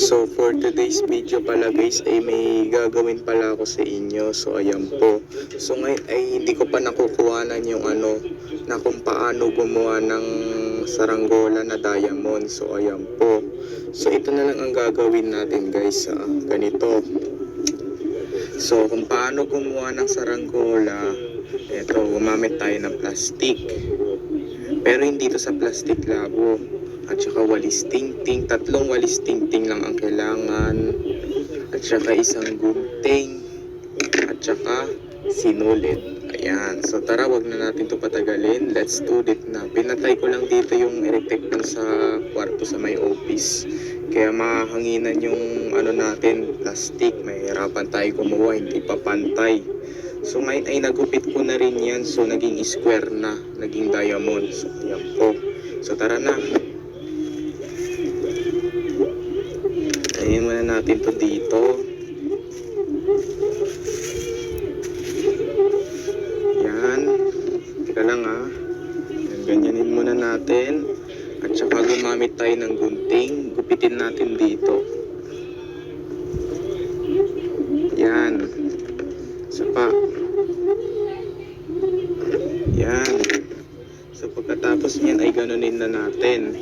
So for today's video pala guys ay may gagawin pala ako sa inyo. So ayan po. So ngayon ay hindi ko pa nakukuhanan yung ano na kung paano gumawa ng saranggola na diamond. So ayan po. So ito na lang ang gagawin natin guys. Ah, ganito. So kung paano gumawa ng saranggola, ito gumamit tayo ng plastic. Pero hindi to sa plastic labo at saka walis tingting. Tatlong walis tingting lang ang kailangan. At saka isang gunting. At saka sinulid. Ayan. So tara, wag na natin to patagalin. Let's do it na. Pinatay ko lang dito yung fan sa kwarto sa may office. Kaya mahanginan yung ano natin, plastic. Mahirapan tayo gumawa, hindi pa pantay. So ngayon ay nagupit ko na rin yan. So naging square na, naging diamond. So ayan po. So tara na. Natin to dito. Yan. Teka lang ah. Yan, ganyanin muna natin. At saka gumamit tayo ng gunting. Gupitin natin dito. Yan. Isa pa. Yan. So pagkatapos niyan ay ganunin na natin.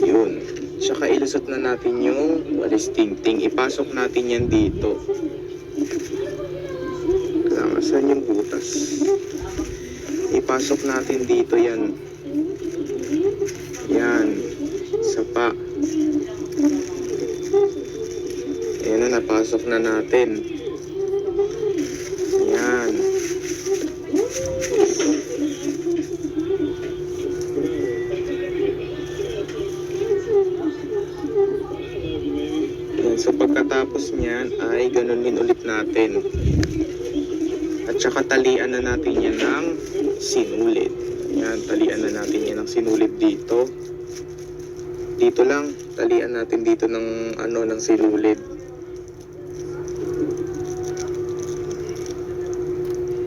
Yun. Tsaka ilusot na natin yung walis tingting. Ipasok natin yan dito. Kasama saan yung butas? Ipasok natin dito yan. Yan. Isa pa. Ayan na, napasok na natin. So pagkatapos niyan ay ganunin ulit natin. At saka talian na natin yan ng sinulid. Yan, talian na natin yan ng sinulid dito. Dito lang, talian natin dito ng ano ng sinulid.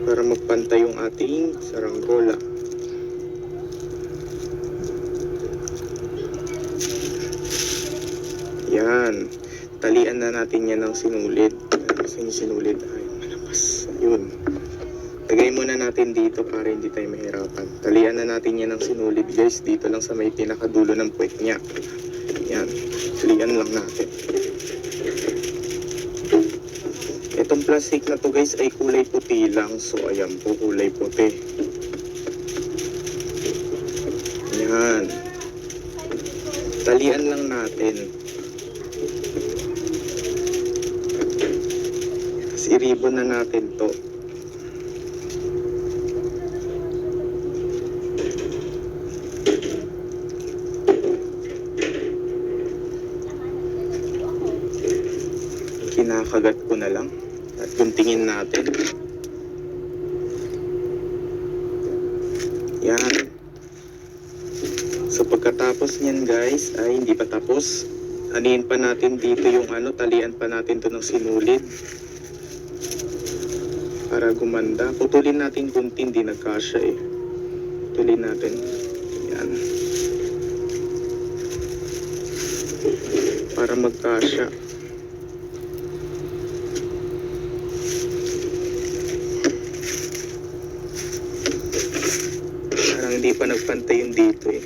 Para magpantay yung ating saranggola. Yan. Talian na natin yan ng sinulid. Kasi yung sinulid ay malapas. Yun. Lagay muna natin dito para hindi tayo mahirapan. Talian na natin yan ng sinulid guys. Dito lang sa may pinakadulo ng puwet niya. Yan. Talian lang natin. Itong plastic na to guys ay kulay puti lang. So ayan po kulay puti. Yan. Talian lang natin. I-ribbon na natin to. Kinakagat ko na lang. At guntingin natin. Yan. So pagkatapos niyan guys, ay hindi pa tapos. Anihin pa natin dito yung ano, talian pa natin to ng sinulid. Para gumanda. Putulin natin kunti, hindi nagkasya eh. Putulin natin. Yan. Para magkasya. Parang hindi pa nagpantay yung dito eh.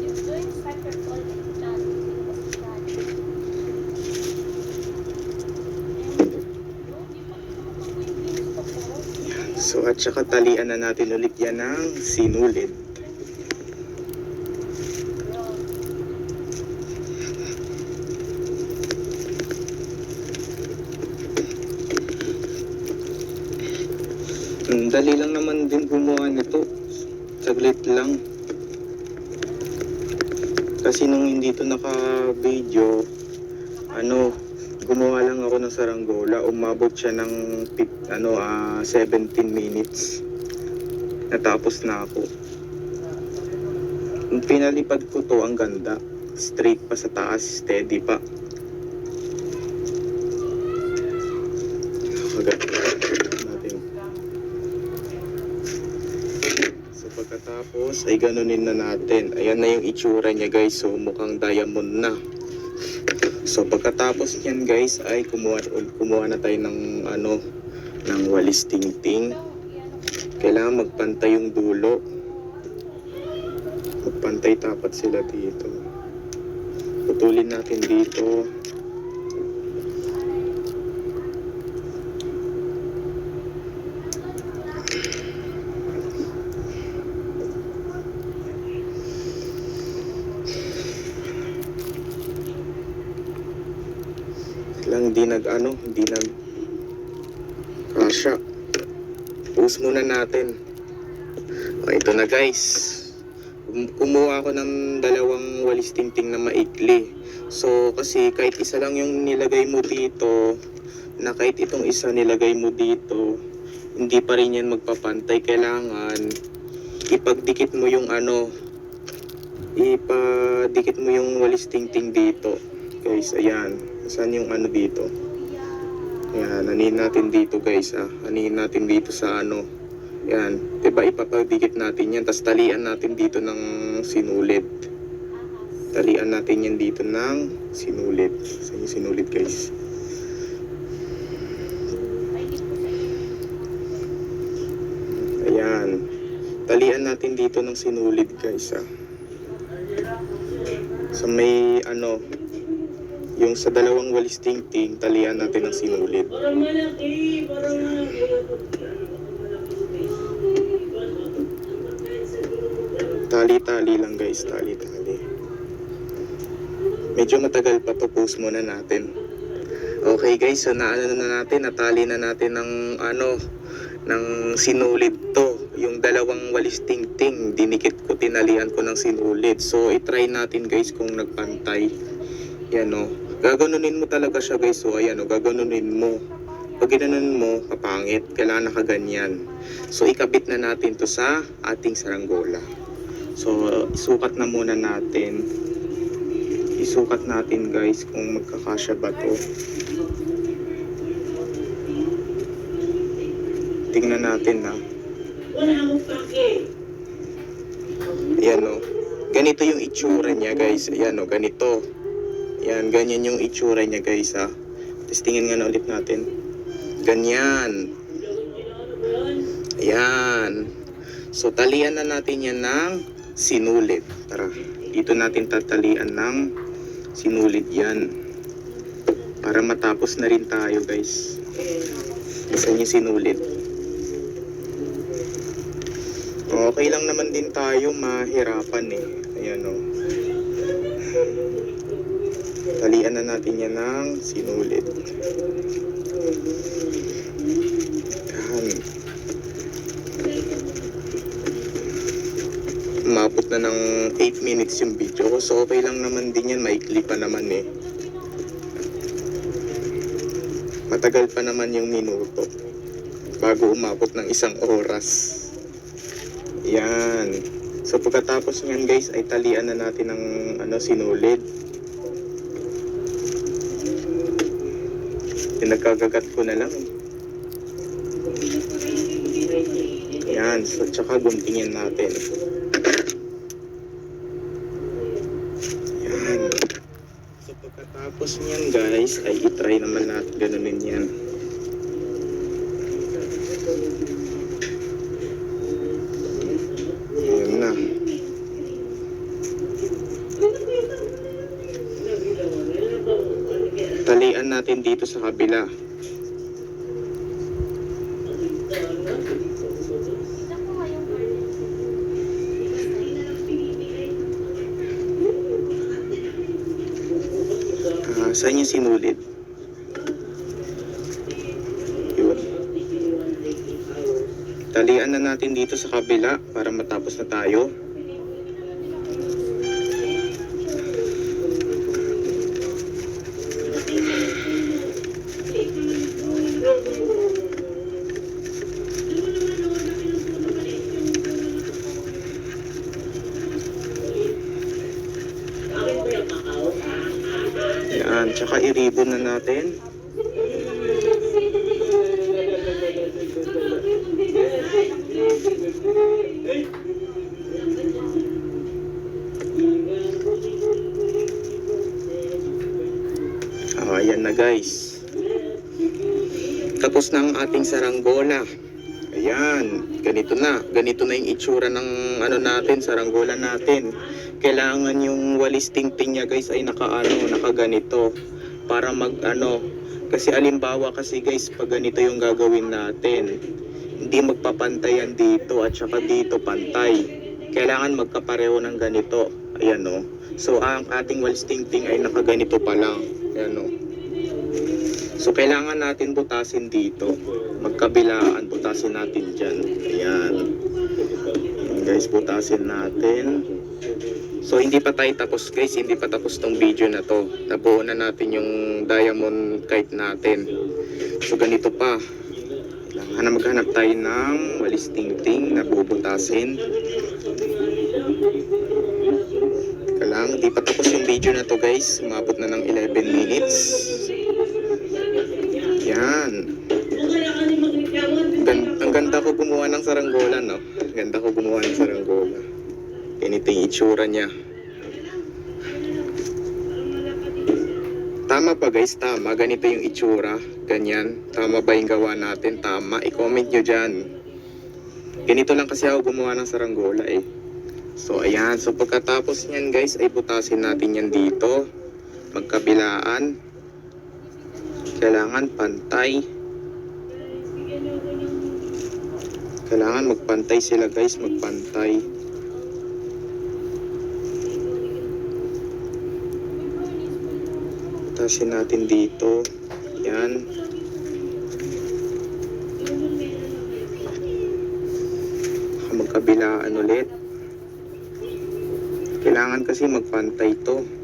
You're doing separate all So at saka talian na natin ulit yan ng sinulid. Ang dali lang naman din gumawa nito. Saglit lang. Kasi nung hindi to naka-video, ano, gumawa lang ako ng saranggola. Umabot siya ng ano, ah, 17 minutes. Natapos na ako. Nung pinalipad ko to, ang ganda. Straight pa sa taas, steady pa. Pagkatapos ay ganunin na natin. Ayan na yung itsura niya guys. So mukhang diamond na. So pagkatapos niyan guys ay kumuha, kumuha na tayo ng ano ng walis tingting. Kailangan magpantay yung dulo. Magpantay tapat sila dito. Putulin natin dito. Hindi nag ano, hindi nag kasha. Post muna natin. O, ito na guys. Kum- Kumuha ako ng dalawang walis tingting na maikli. So, kasi kahit isa lang yung nilagay mo dito, na kahit itong isa nilagay mo dito, hindi pa rin yan magpapantay. Kailangan ipagdikit mo yung ano, ipadikit mo yung walis tingting dito. Guys, ayan. Saan yung ano dito? Ayan, anin natin dito guys ah. Anin natin dito sa ano. Ayan, diba ipapagdikit natin yan. Tapos talian natin dito ng sinulid. Talian natin yan dito ng sinulid. Saan yung sinulid guys? Ayan. Talian natin dito ng sinulid guys ah. Sa may ano, yung sa dalawang walis tingting, talian natin ng sinulid. Parang malaki, parang malaki. Tali-tali lang guys, tali-tali. Medyo matagal pa to, post muna natin. Okay guys, so naano na natin, natali na natin ng ano, ng sinulid to. Yung dalawang walis tingting, dinikit ko, tinalian ko ng sinulid. So, itry natin guys kung nagpantay. Yan o. Gaganunin mo talaga siya guys. So, ayan o, gaganunin mo. Pag ginanon mo, kapangit, kailangan nakaganyan. So, ikabit na natin to sa ating saranggola. So, isukat na muna natin. Isukat natin guys kung magkakasya ba to. Tingnan natin ha. Wala akong pake. Ayan o. Ganito yung itsura niya guys. Ayan o, ganito. Ayan, ganyan yung itsura niya guys ha. Tapos tingin nga na ulit natin. Ganyan. Ayan. So, talian na natin yan ng sinulid. Tara, dito natin tatalian ng sinulid yan. Para matapos na rin tayo guys. Isa yung sinulid. Okay lang naman din tayo mahirapan eh. Ayan o. Talian na natin yan ng sinulid. Yan. Umabot na ng 8 minutes yung video ko. So okay lang naman din yan. Maikli pa naman eh. Matagal pa naman yung minuto. Bago umabot ng isang oras. Yan. So pagkatapos niyan guys ay talian na natin ng ano sinulid. Pinagkagagat ko na lang. Yan. So tsaka guntingin natin. Yan. So pagkatapos niyan guys ay itry naman natin ganunin. Yan na. Talian natin dito sa kabila. Ah, saan yung sinulid? Yun. Talian na natin dito sa kabila para matapos na tayo. Tapos na ang ating saranggola. Ayan, ganito na. Ganito na yung itsura ng ano natin, saranggola natin. Kailangan yung walis tingting guys ay nakaano, nakaganito. Para mag ano, kasi alimbawa kasi guys, pag ganito yung gagawin natin, hindi magpapantayan dito at saka dito pantay. Kailangan magkapareho ng ganito. Ayan o. So ang ating walis tingting ay nakaganito pa lang. Ayan o. So kailangan natin butasin dito. Magkabilaan, butasin natin dyan. Ayan. Guys, butasin natin. So hindi pa tayo tapos guys, hindi pa tapos tong video na to. Nabuo na natin yung diamond kite natin. So ganito pa. Na maghanap tayo ng walis tingting na bubutasin. Kailangan, hindi pa tapos yung video na to guys. Umabot na ng 11 minutes. Yan. Gan ang ganda ko gumawa ng saranggola, no? Ang ganda ko gumawa ng saranggola. Ganito yung itsura niya. Tama pa guys, tama. Ganito yung itsura. Ganyan. Tama ba yung gawa natin? Tama. I-comment nyo dyan. Ganito lang kasi ako gumawa ng saranggola eh. So ayan. So pagkatapos niyan guys, ay butasin natin yan dito. Magkabilaan. Kailangan pantay. Kailangan magpantay sila guys, magpantay. Tasin natin dito. Yan. Magkabilaan ulit. Kailangan kasi magpantay to.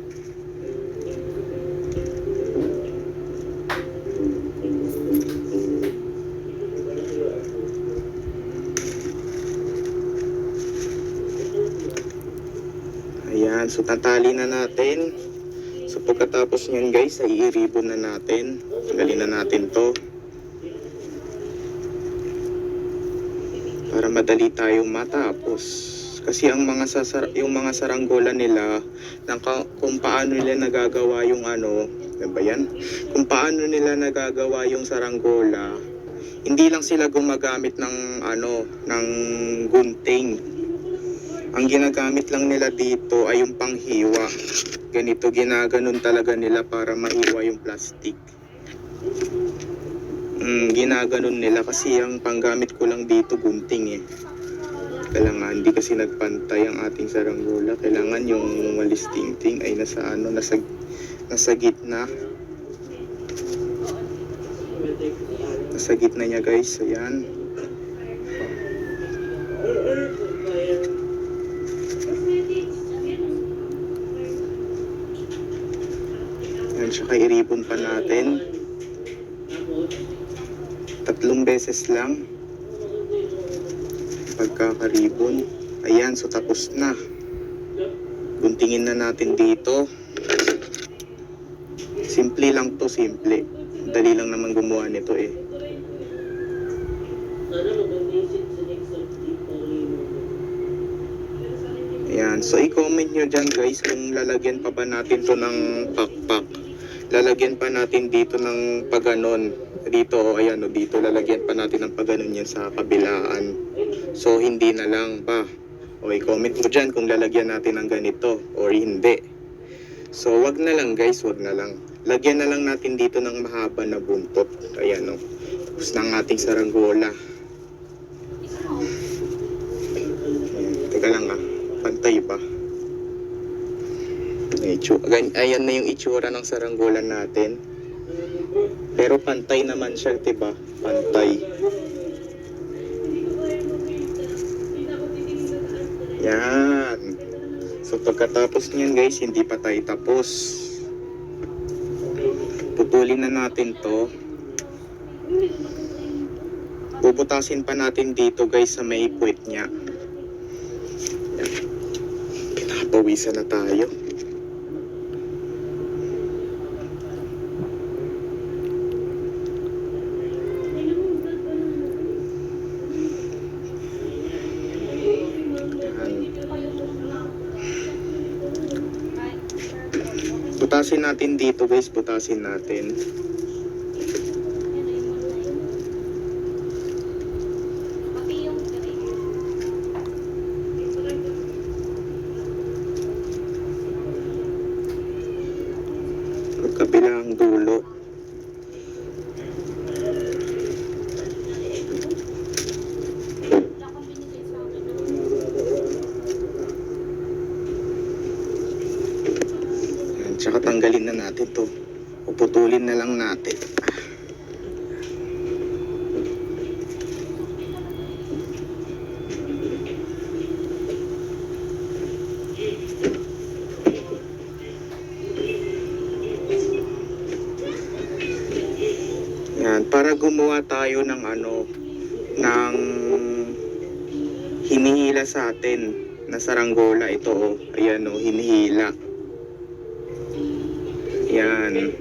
Ayan, so tatali na natin. So pagkatapos niyan guys, ay i-ribbon na natin. Tanggalin na natin to. Para madali tayong matapos. Kasi ang mga sasar yung mga saranggola nila, ng kung paano nila nagagawa yung ano, ano ba yan? Kung paano nila nagagawa yung saranggola, hindi lang sila gumagamit ng ano, ng gunting. Ang ginagamit lang nila dito ay yung panghiwa. Ganito ginaganon talaga nila para mahiwa yung plastic. Mm, ginaganon nila kasi ang panggamit ko lang dito gunting eh. Kailangan hindi kasi nagpantay ang ating saranggola. Kailangan yung walis tingting ay nasa ano, nasa nasa gitna. Nasa gitna niya guys. Ayan. I-ribbon pa natin. Tatlong beses lang. Pagkaka-ribbon. Ayan, so tapos na. Guntingin na natin dito. Simple lang to, simple. Dali lang naman gumawa nito eh. Ayan, so i-comment nyo dyan guys kung lalagyan pa ba natin to ng pakpak. Lalagyan pa natin dito ng paganon. Dito, oh, ayan o, dito lalagyan pa natin ng paganon yan sa kabilaan. So hindi na lang pa. O i-comment mo dyan kung lalagyan natin ng ganito or hindi. So wag na lang guys, wag na lang. Lagyan na lang natin dito ng mahaba na buntot. Ayan o. Tapos ng ating saranggola. Ayan, teka lang ah. Pantay ba? Gan- ayan na yung itsura ng saranggolan natin. Pero pantay naman siya, 'di ba? Pantay. Yan. So pagkatapos niyan guys, hindi pa tayo tapos. Putulin na natin to. Bubutasin pa natin dito guys sa may puwet niya. Pinapawisan na tayo. Yan. Butasin natin dito guys, butasin natin. Yan ay mulay. Pati yung gray. Magkabilang dulo. Wala kang binigay sa akin. Yan, tsaka tanggalin na natin to. Puputulin na lang natin. Yan, para gumawa tayo ng ano, ng hinihila sa atin na saranggola ito oh. Ayan oh, hinihila. Yan.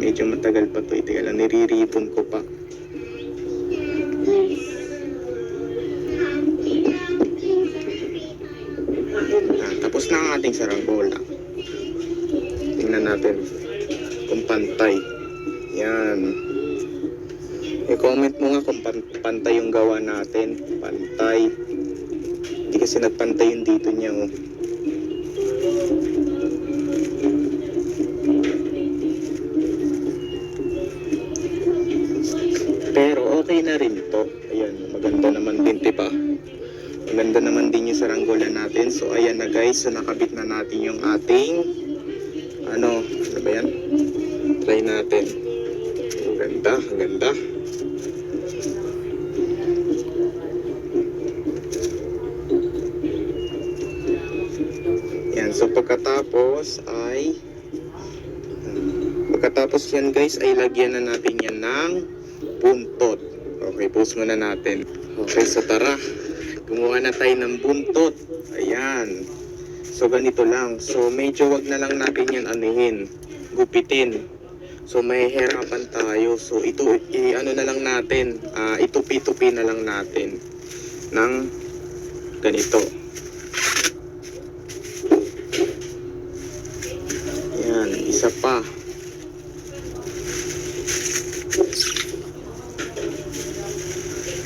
Medyo matagal pa to. Ito lang, niriripon ko pa. Yan, tapos na ang ating saranggola. Tingnan natin kung pantay. Yan. I-comment mo nga kung pan- pantay yung gawa natin. Pantay. Kasi nagpantay yung dito niya. Oh. Pero okay na rin to. Ayan, maganda naman din, di ba? Maganda naman din yung saranggola natin. So, ayan na guys. So, nakabit na natin yung ating ano, ano ba yan? Try natin. Ang ganda, ang ganda. So pagkatapos ay pagkatapos yan guys ay lagyan na natin yan ng buntot. Okay, post muna natin. Okay, so tara. Gumawa na tayo ng buntot. Ayan. So ganito lang. So medyo wag na lang natin yan anihin. Gupitin. So may hirapan tayo. So ito i ano na lang natin. ah, itupi-tupi na lang natin ng ganito. Ayan, isa pa.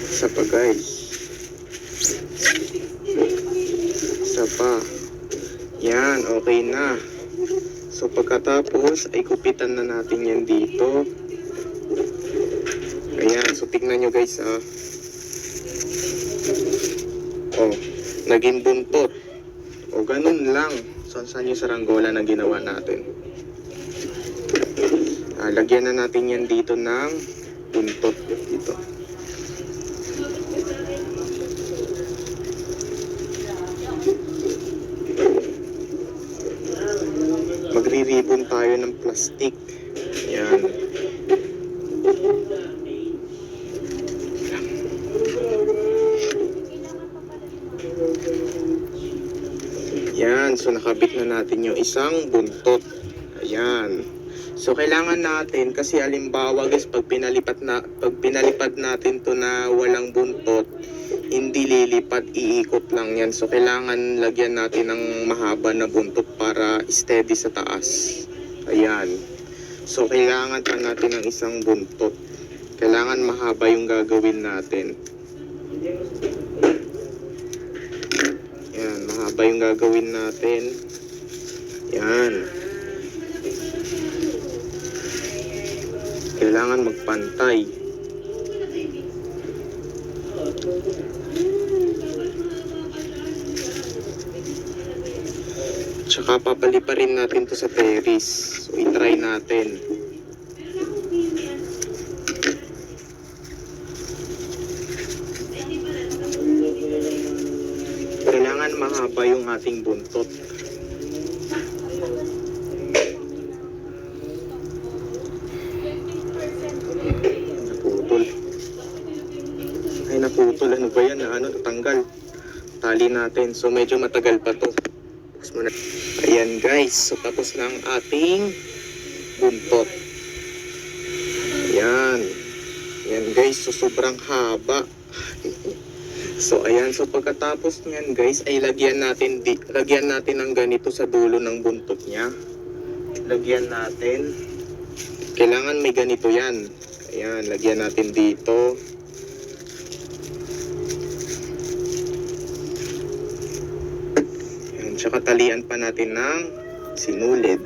Isa pa guys. Isa pa. Yan, okay na. So pagkatapos ay kupitan na natin yan dito. Ayan, so tignan nyo guys ah. Oh, naging buntot. O ganun lang. So saan yung saranggola na ginawa natin? Ah, lagyan na natin yan dito ng buntot dito. Tayo ng plastic. Yan. Yan, so nakabit na natin yung isang buntot. Ayan. So kailangan natin kasi halimbawa guys pag pinalipat na pag pinalipad natin to na walang buntot, hindi lilipat, iikot lang yan. So kailangan lagyan natin ng mahaba na buntot para steady sa taas. Ayan. So kailangan pa natin ng isang buntot. Kailangan mahaba yung gagawin natin. Yan, mahaba yung gagawin natin. Yan. Kailangan magpantay. Tsaka papalipa rin natin to sa terrace. Itry natin. Kailangan mahaba yung ating buntot. Naputol. Ay, naputol. Ano ba yan? Ano, tatanggal. Tali natin. So, medyo matagal pa to. Fix mo na. Ayan, guys. So, tapos na ang ating buntot. Ayan. Ayan, guys. So, sobrang haba. So ayan, so pagkatapos niyan guys ay lagyan natin di, lagyan natin ng ganito sa dulo ng buntot niya. Lagyan natin. Kailangan may ganito 'yan. Ayan, lagyan natin dito. Tsaka talian pa natin ng sinulid.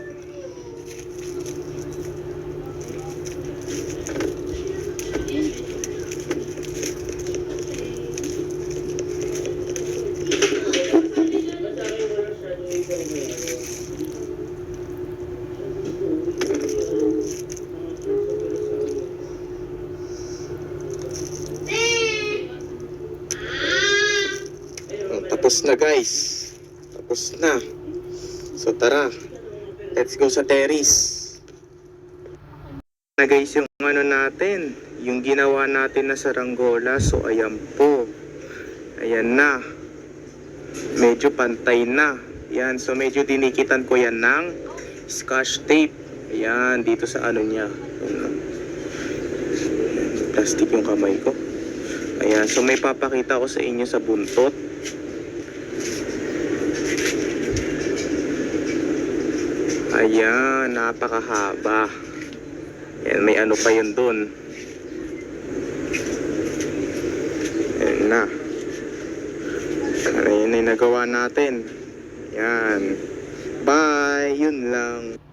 Oh, tapos na guys. Tapos na. So tara. Let's go sa terrace. Na guys yung ano natin. Yung ginawa natin na saranggola. So ayan po. Ayan na. Medyo pantay na. Yan. So medyo dinikitan ko yan ng scotch tape. Ayan. Dito sa ano niya. Plastic yung kamay ko. Ayan. So may papakita ko sa inyo sa buntot. Ayan, napakahaba. Ayan, may ano pa yun dun. Ayan na. Ayan na yung nagawa natin. Ayan. Bye! Yun lang.